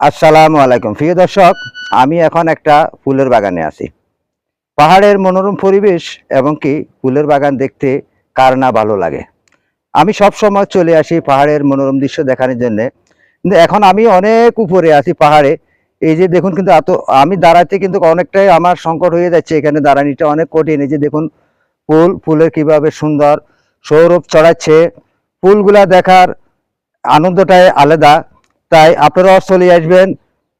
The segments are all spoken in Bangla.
আসসালামু আলাইকুম। প্রিয় দর্শক, আমি এখন একটা ফুলের বাগানে আছি। পাহাড়ের মনোরম পরিবেশ এবং কি ফুলের বাগান দেখতে কার না ভালো লাগে। আমি সব সময় চলে আসি পাহাড়ের মনোরম দৃশ্য দেখানোর জন্য। কিন্তু এখন আমি অনেক উপরে আছি পাহাড়ে। এই যে দেখুন কিন্তু এত, আমি দাঁড়াতে কিন্তু অনেকটাই আমার সংকট হয়ে যাচ্ছে। এখানে দাঁড়ানিটা অনেক কঠিন। এই যে দেখুন, ফুল, ফুলের কীভাবে সুন্দর সৌরভ চড়াচ্ছে। ফুলগুলা দেখার আনন্দটাই আলাদা। তাই আপনারাও চলে আসবেন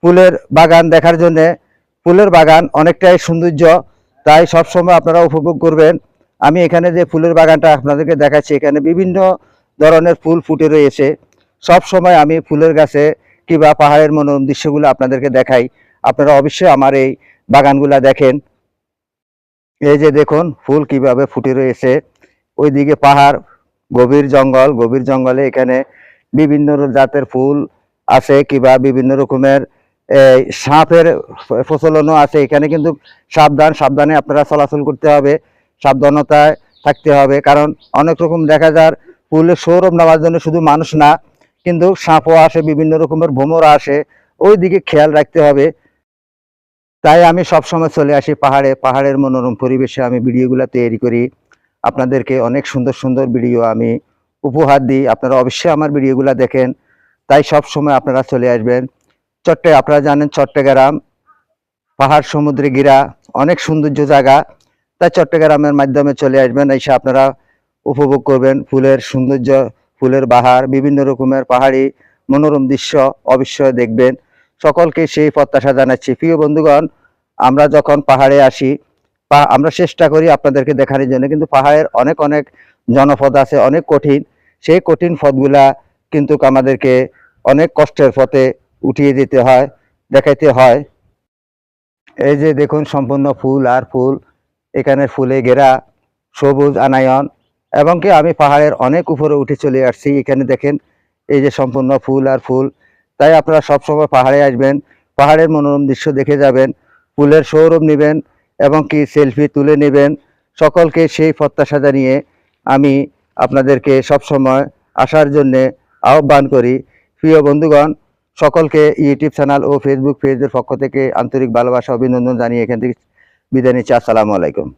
ফুলের বাগান দেখার জন্য। ফুলের বাগান অনেকটাই সৌন্দর্য, তাই সবসময় আপনারা উপভোগ করবেন। আমি এখানে যে ফুলের বাগানটা আপনাদেরকে দেখাচ্ছি, এখানে বিভিন্ন ধরনের ফুল ফুটে রয়েছে। সব সময় আমি ফুলের গাছে কিংবা পাহাড়ের মনোরম দৃশ্যগুলো আপনাদেরকে দেখাই। আপনারা অবশ্যই আমার এই বাগানগুলা দেখেন। এই যে দেখুন, ফুল কীভাবে ফুটে রয়েছে। ওইদিকে পাহাড়, গভীর জঙ্গল, গভীর জঙ্গলে এখানে বিভিন্ন জাতের ফুল আছে কিবা বিভিন্ন রকমের সাপের প্রচলনও আছে। এখানে কিন্তু সাবধান, সাবধানে আপনারা চলাচল করতে হবে, সাবধানতায় থাকতে হবে। কারণ অনেক রকম দেখা যায় ফুলের সৌরভ নেওয়ার জন্য শুধু মানুষ না, কিন্তু সাপও আসে, বিভিন্ন রকমের ভ্রমরা আসে। ওই দিকে খেয়াল রাখতে হবে। তাই আমি সবসময় চলে আসি পাহাড়ে। পাহাড়ের মনোরম পরিবেশে আমি ভিডিওগুলো তৈরি করি। আপনাদেরকে অনেক সুন্দর সুন্দর ভিডিও আমি উপহার দিই। আপনারা অবশ্যই আমার ভিডিওগুলো দেখেন। তাই সব সময় আপনারা চলে আসবেন। চট্টে আপনারা জানেন চট্টগ্রাম পাহাড়, সমুদ্রে ঘেরা অনেক সৌন্দর্য জায়গা। তাই চট্টগ্রামের মাধ্যমে চলে আসবেন, এসে আপনারা উপভোগ করবেন ফুলের সৌন্দর্য, ফুলের বাহার, বিভিন্ন রকমের পাহাড়ি মনোরম দৃশ্য অবশ্যই দেখবেন। সকলকে সেই প্রত্যাশা জানাচ্ছি। প্রিয় বন্ধুগণ, আমরা যখন পাহাড়ে আসি আমরা চেষ্টা করি আপনাদেরকে দেখানোর জন্য, কিন্তু পাহাড়ের অনেক অনেক জনপদ আছে, অনেক কঠিন। সেই কঠিন পথগুলা কিন্তু আমাদেরকে অনেক কষ্টের পথে উঠিয়ে দিতে হয়, দেখাইতে হয়। এই যে দেখুন সম্পূর্ণ ফুল আর ফুল, এখানে ফুলে ঘেরা সবুজ আনায়ন, এবং কি আমি পাহাড়ের অনেক উপরে উঠে চলে আসছি। এখানে দেখেন এই যে সম্পূর্ণ ফুল আর ফুল। তাই আপনারা সবসময় পাহাড়ে আসবেন, পাহাড়ের মনোরম দৃশ্য দেখে যাবেন, ফুলের সৌরভ নেবেন, এবং কি সেলফি তুলে নেবেন। সকলকে সেই প্রত্যাশা জানিয়ে আমি আপনাদেরকে সবসময় আসার জন্যে আহ্বান করি। প্রিয় বন্ধুগণ, সকলকে ইউটিউব চ্যানেল ও ফেসবুক পেজের পক্ষ থেকে আন্তরিক ভালোবাসা অভিনন্দন জানিয়ে এখান থেকে বিদায় নিচ্ছি। আসসালামু আলাইকুম।